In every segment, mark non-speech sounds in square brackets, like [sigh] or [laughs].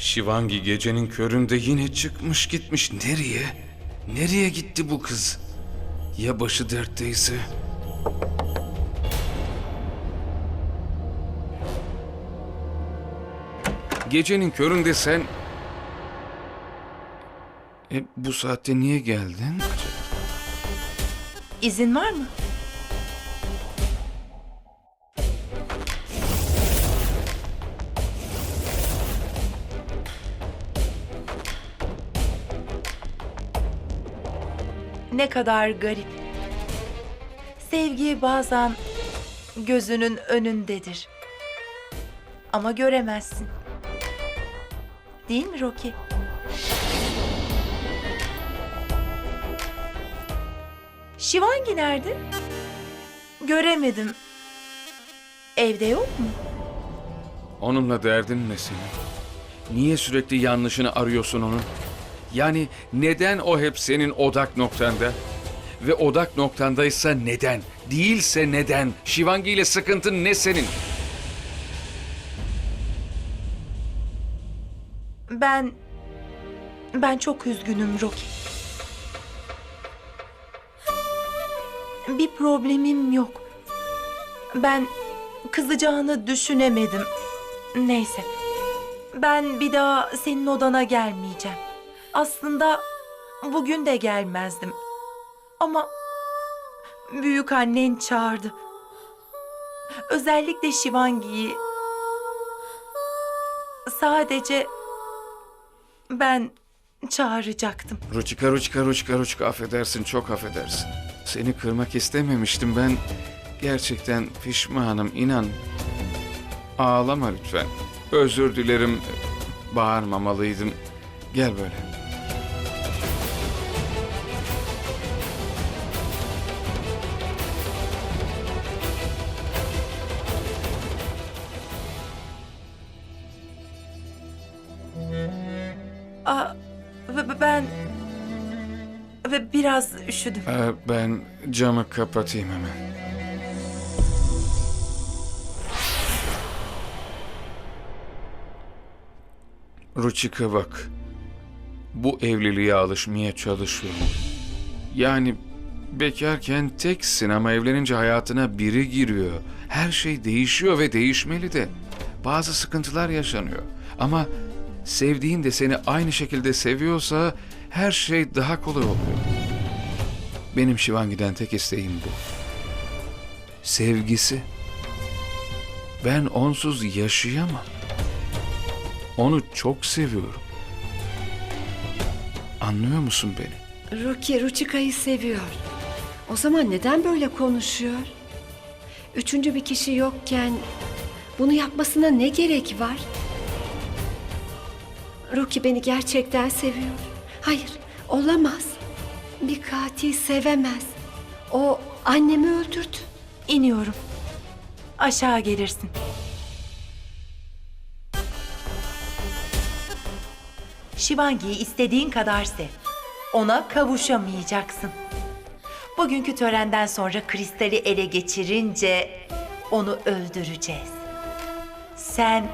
Şivangi gecenin köründe yine çıkmış gitmiş. Nereye? Nereye gitti bu kız? Ya başı dertteyse? Gecenin köründe sen... E, bu saatte niye geldin? İzin var mı? Ne kadar garip. Sevgi bazen gözünün önündedir. Ama göremezsin. Değil mi Rocky? Şivangi nerede? Göremedim. Evde yok mu? Onunla derdin ne senin? Niye sürekli yanlışını arıyorsun onun? Yani neden o hep senin odak noktanda? Ve odak noktandaysa neden? Değilse neden? Şivangi ile sıkıntın ne senin? Ben... Ben çok üzgünüm Rocky. Bir problemim yok. Ben kızacağını düşünemedim. Neyse. Ben bir daha senin odana gelmeyeceğim. Aslında bugün de gelmezdim. Ama büyük annen çağırdı. Özellikle Şivangi'yi. Sadece ben çağıracaktım. Ruçika ruçika ruçika ruçika affedersin çok affedersin. Seni kırmak istememiştim ben. Gerçekten pişmanım inan. Ağlama lütfen. Özür dilerim. Bağırmamalıydım. Gel böyle. Üşüdüm. Ee, ben camı kapatayım hemen. Ruchika bak. Bu evliliğe alışmaya çalışıyorum. Yani bekarken teksin ama evlenince hayatına biri giriyor. Her şey değişiyor ve değişmeli de. Bazı sıkıntılar yaşanıyor. Ama sevdiğin de seni aynı şekilde seviyorsa her şey daha kolay oluyor. Benim Şivangi'den tek isteğim bu. Sevgisi. Ben onsuz yaşayamam. Onu çok seviyorum. Anlıyor musun beni? Rocky Ruchika'yı seviyor. O zaman neden böyle konuşuyor? Üçüncü bir kişi yokken bunu yapmasına ne gerek var? Rocky beni gerçekten seviyor. Hayır, olamaz. Bir katil sevemez. O annemi öldürdü. İniyorum. Aşağı gelirsin. Şivangi'yi istediğin kadar sev. Ona kavuşamayacaksın. Bugünkü törenden sonra kristali ele geçirince onu öldüreceğiz. Sen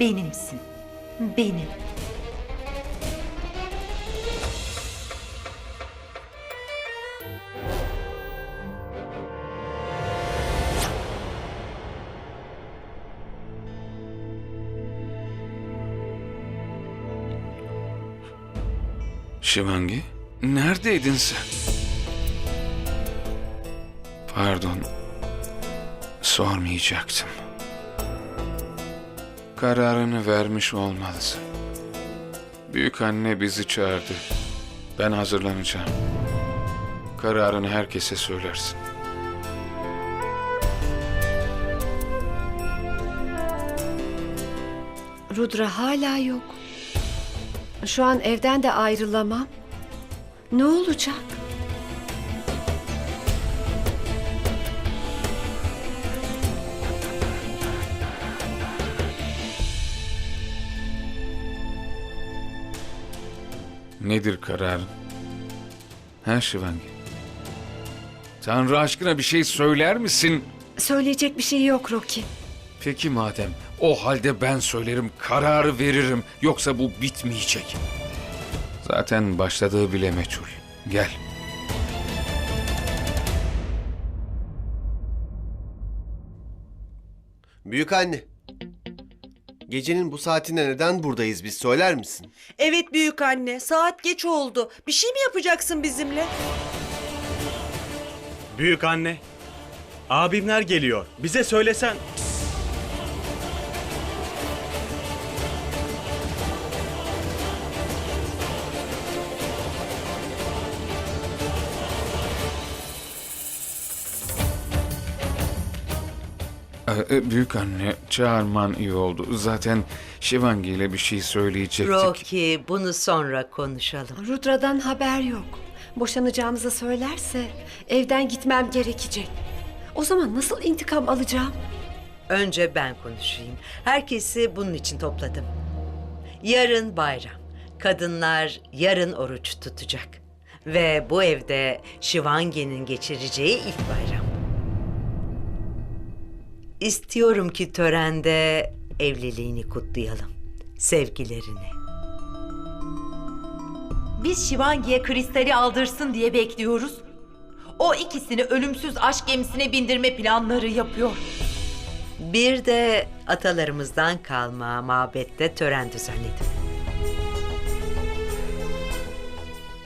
benimsin. Benim. Şivangi, neredeydin sen? Pardon, sormayacaktım. Kararını vermiş olmalısın. Büyük anne bizi çağırdı. Ben hazırlanacağım. Kararını herkese söylersin. Rudra hala yok. Şu an evden de ayrılamam. Ne olacak? Nedir kararın? Ha Şivangi? Tanrı aşkına bir şey söyler misin? Söyleyecek bir şey yok Rocky. Peki madem o halde ben söylerim kararı veririm yoksa bu bitmeyecek. Zaten başladığı bile meçhul. Gel. Büyük anne. Gecenin bu saatinde neden buradayız biz söyler misin? Evet büyük anne, saat geç oldu. Bir şey mi yapacaksın bizimle? Büyük anne. Abimler geliyor. Bize söylesen. Büyük anne çağırman iyi oldu. Zaten Shivangi ile bir şey söyleyecektik. Rocky bunu sonra konuşalım. Rudra'dan haber yok. Boşanacağımızı söylerse evden gitmem gerekecek. O zaman nasıl intikam alacağım? Önce ben konuşayım. Herkesi bunun için topladım. Yarın bayram. Kadınlar yarın oruç tutacak. Ve bu evde Shivangi'nin geçireceği ilk bayram. İstiyorum ki törende evliliğini kutlayalım. Sevgilerini. Biz Şivangi'ye kristali aldırsın diye bekliyoruz. O ikisini ölümsüz aşk gemisine bindirme planları yapıyor. Bir de atalarımızdan kalma mabette tören düzenledim.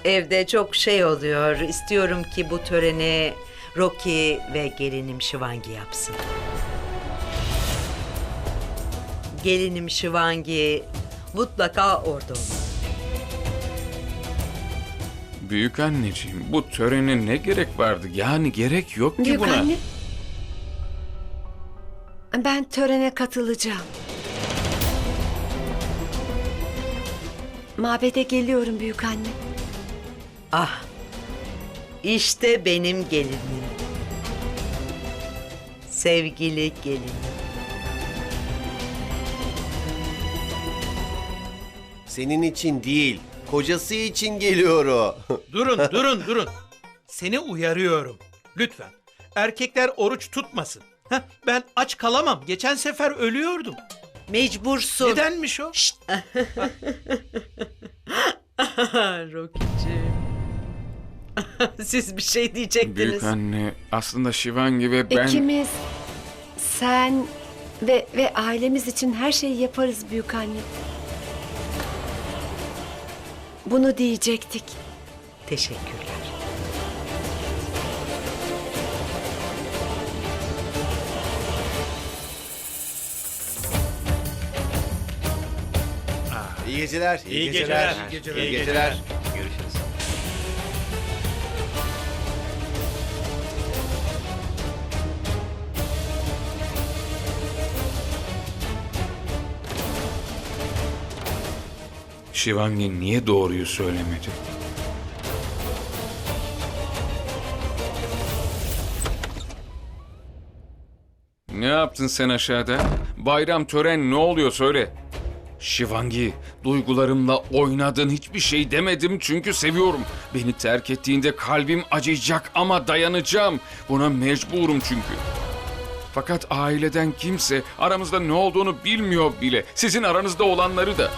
Evde çok şey oluyor. İstiyorum ki bu töreni Rocky ve gelinim Shivangi yapsın. Gelinim Shivangi mutlaka orada olmalı. Büyük anneciğim bu törene ne gerek vardı? Yani gerek yok ki Büyük buna. anne. Ben törene katılacağım. Mabede geliyorum büyük anne. Ah, işte benim gelinim. Sevgili gelinim. Senin için değil, kocası için geliyor o. [laughs] Durun, durun, durun. Seni uyarıyorum. Lütfen. Erkekler oruç tutmasın. Heh, ben aç kalamam. Geçen sefer ölüyordum. Mecbursun. Nedenmiş o? [laughs] Rocky'ciğim. [laughs] Siz bir şey diyecektiniz. Büyük anne aslında Shivangi ve ben... İkimiz, sen ve ve ailemiz için her şeyi yaparız büyük anne. Bunu diyecektik. Teşekkürler. iyi geceler. İyi geceler. İyi geceler. İyi geceler. Shivangi niye doğruyu söylemedi? Ne yaptın sen aşağıda? Bayram tören ne oluyor söyle. Shivangi, duygularımla oynadın hiçbir şey demedim çünkü seviyorum. Beni terk ettiğinde kalbim acıyacak ama dayanacağım. Buna mecburum çünkü. Fakat aileden kimse aramızda ne olduğunu bilmiyor bile. Sizin aranızda olanları da.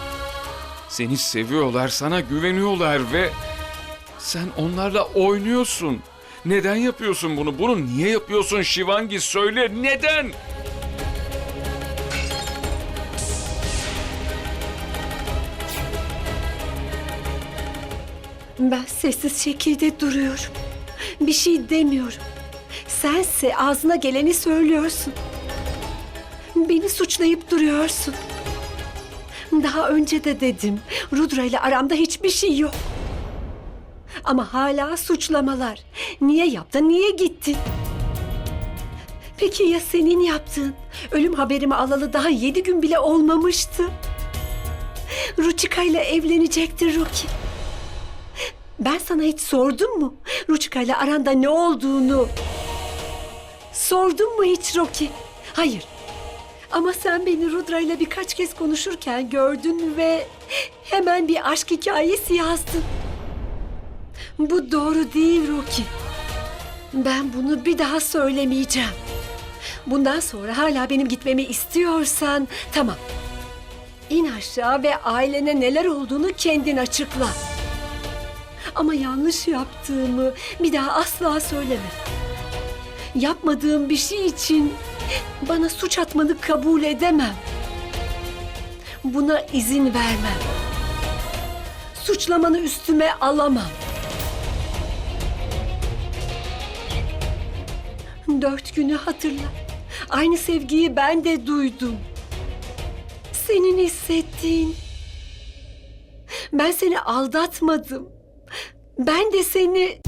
Seni seviyorlar, sana güveniyorlar ve sen onlarla oynuyorsun. Neden yapıyorsun bunu? Bunu niye yapıyorsun Shivangi? Söyle neden? Ben sessiz şekilde duruyorum. Bir şey demiyorum. Sense ağzına geleni söylüyorsun. Beni suçlayıp duruyorsun. Daha önce de dedim. Rudra ile aramda hiçbir şey yok. Ama hala suçlamalar. Niye yaptın, niye gittin? Peki ya senin yaptığın? Ölüm haberimi alalı daha yedi gün bile olmamıştı. Ruchika ile evlenecekti Rocky. Ben sana hiç sordum mu? Ruchika ile aranda ne olduğunu? Sordun mu hiç Rocky? Hayır. Ama sen beni Rudra ile birkaç kez konuşurken gördün ve hemen bir aşk hikayesi yazdın. Bu doğru değil Rocky. Ben bunu bir daha söylemeyeceğim. Bundan sonra hala benim gitmemi istiyorsan tamam. İn aşağı ve ailene neler olduğunu kendin açıkla. Ama yanlış yaptığımı bir daha asla söyleme. Yapmadığım bir şey için bana suç atmanı kabul edemem. Buna izin vermem. Suçlamanı üstüme alamam. Dört günü hatırla. Aynı sevgiyi ben de duydum. Senin hissettiğin. Ben seni aldatmadım. Ben de seni...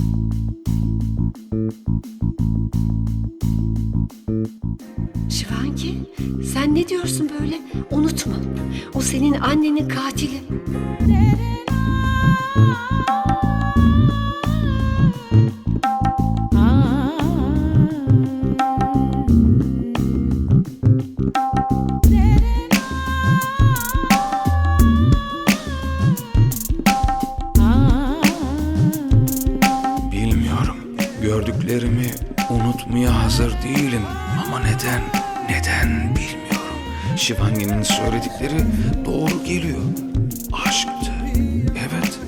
diyorsun böyle? Unutma. O senin annenin katili. Bilmiyorum. Gördüklerimi unutmaya hazır değilim. Ama neden? Neden bilmiyorum. Şivangi'nin söyledikleri doğru geliyor. Aşktı. Evet.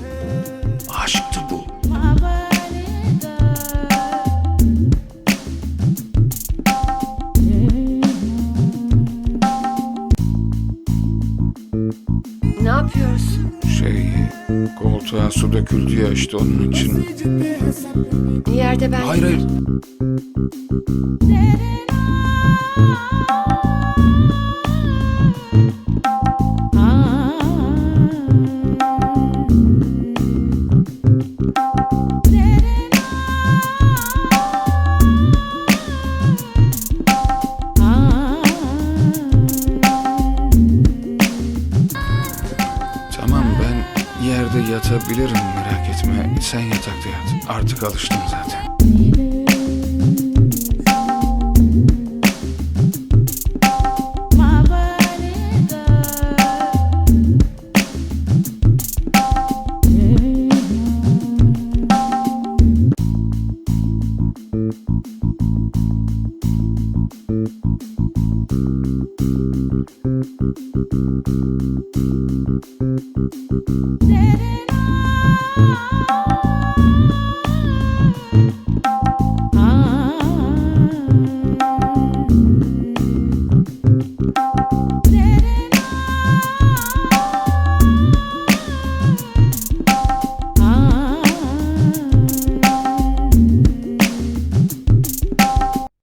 Aşktı bu. Ne yapıyorsun? Şey, koltuğa su döküldü ya işte onun için. Yerde ben... Hayır hayır. Artık alıştım zaten.